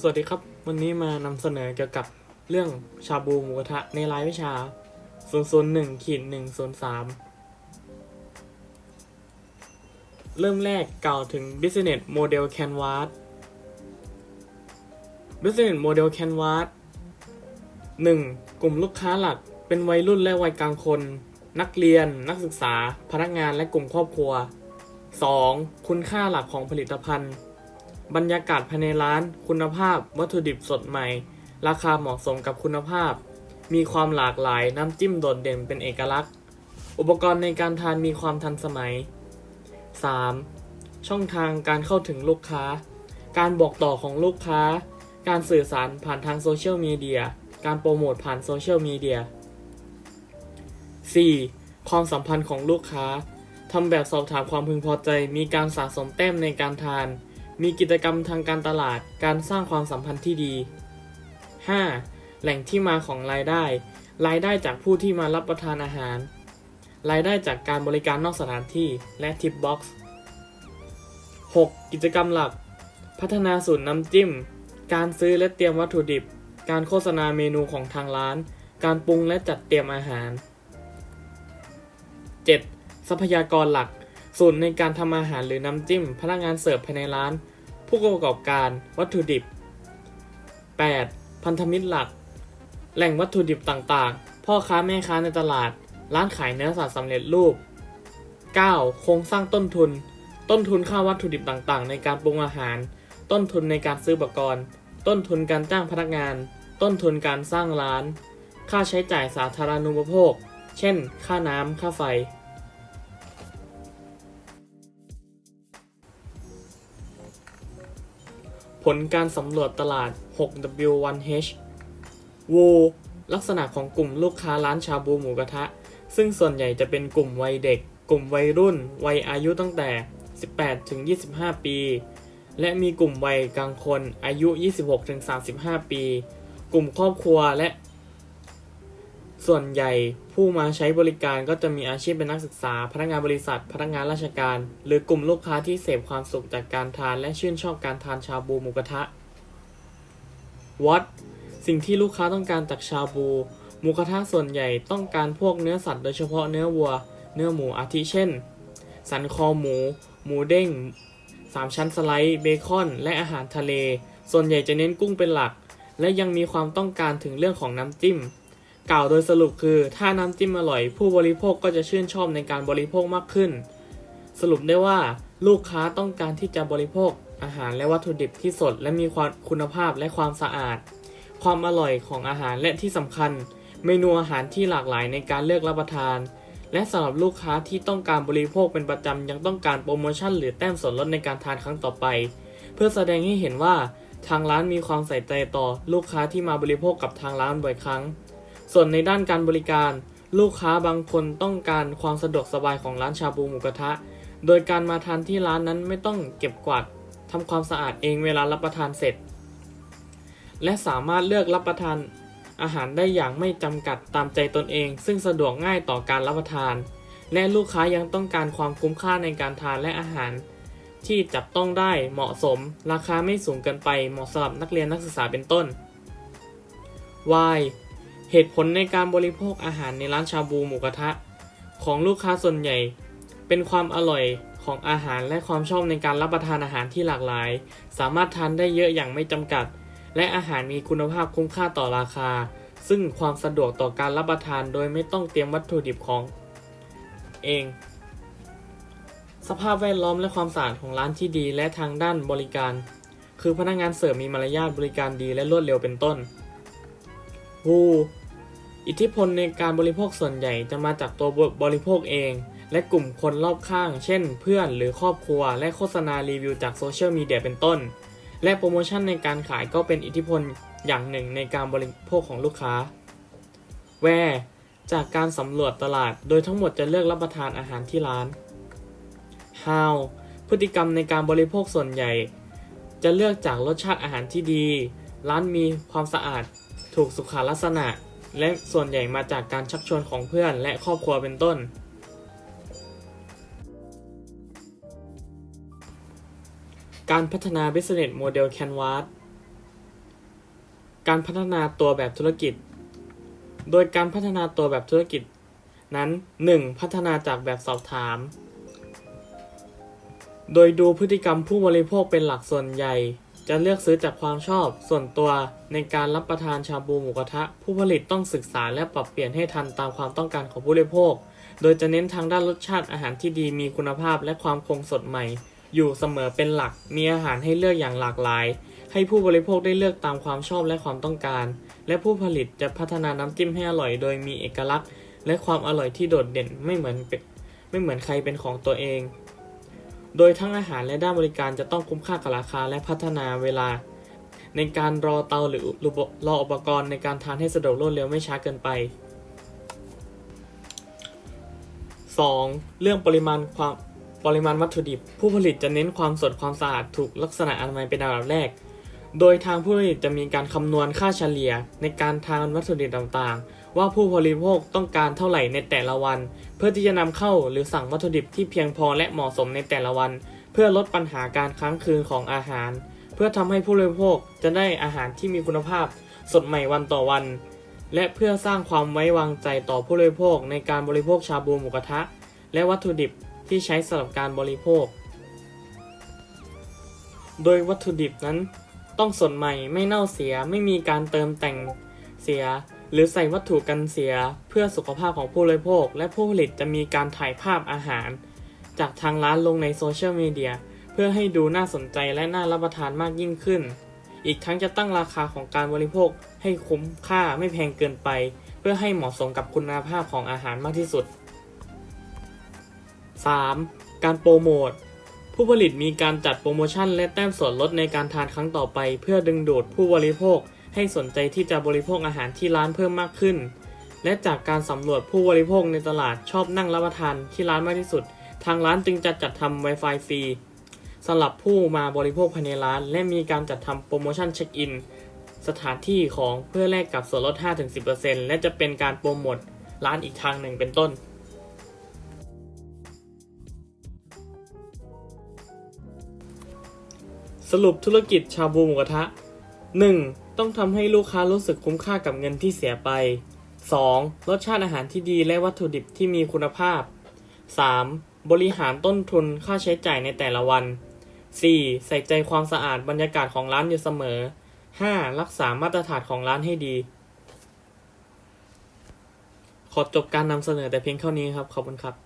สวัสดีครับ วันนี้มานำเสนอเกี่ยวกับเรื่องชาบูหมูกระทะในรายวิชา 001ขีด103 เริ่มแรกกล่าวถึง Business Model Canvas Business Model Canvas 1. กลุ่มลูกค้าหลักเป็นวัยรุ่นและวัยกลางคน นักเรียน นักศึกษา พนักงานและกลุ่มครอบครัว 2. คุณค่าหลักของผลิตภัณฑ์ บรรยากาศภายในร้าน คุณภาพ วัตถุดิบสดใหม่ ราคาเหมาะสมกับคุณภาพ มีความหลากหลายน้ำจิ้มโดดเด่นเป็นเอกลักษณ์ อุปกรณ์ในการทานมีความทันสมัย 3. ช่องทางการเข้าถึงลูกค้า การบอกต่อของลูกค้า การสื่อสารผ่านทางโซเชียลมีเดีย การโปรโมทผ่านโซเชียลมีเดีย 4. ความสัมพันธ์ของลูกค้าทำแบบสอบถามความพึงพอใจ มีการสะสมแต้มในการทาน มีกิจกรรมทางการตลาด การสร้างความสัมพันธ์ที่ดี 5. แหล่งที่มาของรายได้ รายได้จากผู้ที่มารับประทานอาหาร รายได้จากการบริการนอกสถานที่และทิปบ็อกซ์ 6. กิจกรรมหลัก พัฒนาสูตรน้ำจิ้ม การซื้อและเตรียมวัตถุดิบ การโฆษณาเมนูของทางร้าน การปรุงและจัดเตรียมอาหาร 7. ทรัพยากรหลัก สูตรในการทำอาหารหรือน้ำจิ้ม พนักงานเสิร์ฟภายในร้าน ผู้ประกอบการวัตถุดิบ 8. พันธมิตรหลัก แหล่งวัตถุดิบต่างๆ พ่อค้าแม่ค้าในตลาด ร้านขายเนื้อสัตว์สำเร็จรูป 9. โครงสร้างต้นทุน ต้นทุนค่าวัตถุดิบต่างๆ ในการปรุงอาหาร ต้นทุนในการซื้ออุปกรณ์ ต้นทุนการจ้างพนักงาน ต้นทุนการสร้างร้าน ค่าใช้จ่ายสาธารณูปโภค เช่น ค่าน้ำ ค่าไฟ ผลการสำรวจตลาด 6W1H วูลักษณะของกลุ่มลูกค้าร้านชาบูหมูกระทะ ซึ่งส่วนใหญ่จะเป็นกลุ่มวัยเด็ก กลุ่มวัยรุ่น วัยอายุตั้งแต่ 18 ถึง 25 ปี และมีกลุ่มวัยกลางคนอายุ 26 ถึง 35 ปี กลุ่มครอบครัวและ ส่วนใหญ่ผู้มาใช้บริการก็จะมีอาชีพเป็นนักศึกษา พนักงานบริษัท พนักงานราชการ หรือกลุ่มลูกค้าที่เสพความสุขจากการทานและชื่นชอบการทานชาบูหมูกระทะ What สิ่งที่ลูกค้าต้องการจากชาบูหมูกระทะส่วนใหญ่ต้องการพวกเนื้อสัตว์โดยเฉพาะเนื้อวัว เนื้อหมูอาทิเช่น สันคอหมู หมูเด้งสามชั้นสไลด์ เบคอน และอาหารทะเล ส่วนใหญ่จะเน้นกุ้งเป็นหลัก และยังมีความต้องการถึงเรื่องของน้ำจิ้ม กล่าวโดยสรุปคือถ้าน้ำจิ้มอร่อย ผู้บริโภคก็จะชื่นชอบในการบริโภคมากขึ้น สรุปได้ว่าลูกค้าต้องการที่จะบริโภคอาหารและวัตถุดิบที่สด และมีความคุณภาพและความสะอาด ความอร่อยของอาหารและที่สำคัญ เมนูอาหารที่หลากหลายในการเลือกรับประทาน และสำหรับลูกค้าที่ต้องการบริโภคเป็นประจำยังต้องการโปรโมชั่น หรือแต้มส่วนลดในการทานครั้งต่อไป เพื่อแสดงให้เห็นว่าทางร้านมีความใส่ใจต่อลูกค้าที่มาบริโภคกับทางร้านบ่อยครั้ง ส่วนในด้านการบริการ ลูกค้าบางคนต้องการความสะดวกสบายของร้านชาบูหมูกระทะ โดยการมาทานที่ร้านนั้นไม่ต้องเก็บกวาดทำความสะอาดเองเวลารับประทานเสร็จ และสามารถเลือกรับประทานอาหารได้อย่างไม่จำกัดตามใจตนเอง ซึ่งสะดวกง่ายต่อการรับประทาน และลูกค้ายังต้องการความคุ้มค่าในการทานและอาหาร ที่จับต้องได้เหมาะสม ราคาไม่สูงเกินไปเหมาะสำหรับนักเรียนนักศึกษาเป็นต้น Y เหตุผลในการบริโภคอาหารในร้านชาบูหมูกระทะ ของลูกค้าส่วนใหญ่ เป็นความอร่อยของอาหารและความชอบในการรับประทานอาหารที่หลากหลาย สามารถทานได้เยอะอย่างไม่จำกัด และอาหารมีคุณภาพคุ้มค่าต่อราคา ซึ่งความสะดวกต่อการรับประทานโดยไม่ต้องเตรียมวัตถุดิบของ เอง สภาพแวดล้อมและความสะอาดของร้านที่ดีและทางด้านบริการ คือพนักงานเสิร์ฟมีมารยาทบริการดีและรวดเร็วเป็นต้น วู อิทธิพลในการบริโภคส่วนใหญ่จะมาจากตัวบริโภคเอง และกลุ่มคนรอบข้าง เช่น เพื่อนหรือครอบครัว และโฆษณารีวิวจากโซเชียลมีเดียเป็นต้น และโปรโมชั่นในการขายก็เป็นอิทธิพลอย่างหนึ่งในการบริโภคของลูกค้า แวร์จากการสำรวจตลาด โดยทั้งหมดจะเลือกรับประทานอาหารที่ร้าน How พฤติกรรมในการบริโภคส่วนใหญ่ จะเลือกจากรสชาติอาหารที่ดี ร้านมีความสะอาด ถูกสุขลักษณะ และส่วนใหญ่มาจากการชักชวนของเพื่อนและครอบครัวเป็นต้น การพัฒนา Business Model Canvas การพัฒนาตัวแบบธุรกิจ โดยการพัฒนาตัวแบบธุรกิจ นั้น 1. พัฒนาจากแบบสอบถาม โดยดูพฤติกรรมผู้บริโภคเป็นหลักส่วนใหญ่ จะเลือกซื้อจากความชอบส่วนตัวในการรับประทานชาบูหมูกระทะ ผู้ผลิตต้องศึกษาและปรับเปลี่ยนให้ทันตามความต้องการของผู้บริโภค โดยจะเน้นทางด้านรสชาติอาหารที่ดีมีคุณภาพและความคงสดใหม่ อยู่เสมอเป็นหลัก มีอาหารให้เลือกอย่างหลากหลาย ให้ผู้บริโภคได้เลือกตามความชอบและความต้องการ และผู้ผลิตจะพัฒนาน้ำจิ้มให้อร่อย โดยมีเอกลักษณ์ และความอร่อยที่โดดเด่นไม่เหมือนเป็นไม่เหมือนใครเป็นของตัวเอง โดยทั้งอาหารและด้านบริการจะต้องคุ้มค่ากับราคาและพัฒนาเวลา ในการรอเตาหรือรออุปกรณ์ในการทานให้สะดวกรวดเร็วไม่ช้าเกินไป 2. เรื่องปริมาณความปริมาณวัตถุดิบ ผู้ผลิตจะเน้นความสดความสะอาดถูกลักษณะอนามัยเป็นอันดับแรก โดยทางผู้ผลิตจะมีการคำนวณค่าเฉลี่ยในการทานวัตถุดิบต่างๆ ว่าผู้บริโภคต้องการเท่าไหร่ในแต่ละวัน เพื่อที่จะนำเข้าหรือสั่งวัตถุดิบที่เพียงพอและเหมาะสมในแต่ละวัน เพื่อลดปัญหาการค้างคืนของอาหาร เพื่อทำให้ผู้บริโภคจะได้อาหารที่มีคุณภาพ สดใหม่วันต่อวัน และเพื่อสร้างความไว้วางใจต่อผู้บริโภคในการบริโภคชาบูหมูกระทะ และวัตถุดิบที่ใช้สำหรับการบริโภค โดยวัตถุดิบนั้น ต้องสดใหม่ไม่เน่าเสียไม่มีการเติมแต่งเสีย หรือใส่วัตถุกันเสียเพื่อสุขภาพของผู้บริโภค และผู้ผลิตจะมีการถ่ายภาพอาหาร จากทางร้านลงในโซเชียลมีเดียเพื่อให้ดูน่าสนใจและน่ารับประทานมากยิ่งขึ้น อีกทั้งจะตั้งราคาของการบริโภคให้คุ้มค่าไม่แพงเกินไป เพื่อให้เหมาะสมกับคุณภาพของอาหารมากที่สุด 3. การโปรโมทผู้ผลิตมีการจัดโปรโมชั่นและแต้มส่วนลดในการทานครั้งต่อไป เพื่อดึงดูดผู้บริโภค ให้สนใจที่จะบริโภคอาหารที่ร้านเพิ่มมากขึ้น และจากการสำรวจผู้บริโภคในตลาดชอบนั่งรับประทานที่ร้านมากที่สุด ทางร้านจึงจะจัดทำ Wi-Fi ฟรีสำหรับผู้มาบริโภคภายในร้าน และมีการจัดทำโปรโมชั่นเช็คอินสถานที่ของเพื่อแลกกับส่วนลด 5-10%และจะเป็นการโปรโมทร้านอีกทางหนึ่งเป็นต้นสรุปธุรกิจชาบูหมูกระทะ 1. ต้องทำให้ลูกค้ารู้สึกคุ้มค่ากับเงินที่เสียไป 2. รสชาติอาหารที่ดีและวัตถุดิบที่มีคุณภาพ 3. บริหารต้นทุนค่าใช้จ่ายในแต่ละวัน 4. ใส่ใจความสะอาดบรรยากาศของร้านอยู่เสมอ 5. รักษามาตรฐานของร้านให้ดี ขอจบการนำเสนอแต่เพียงเท่านี้ครับ ขอบคุณครับ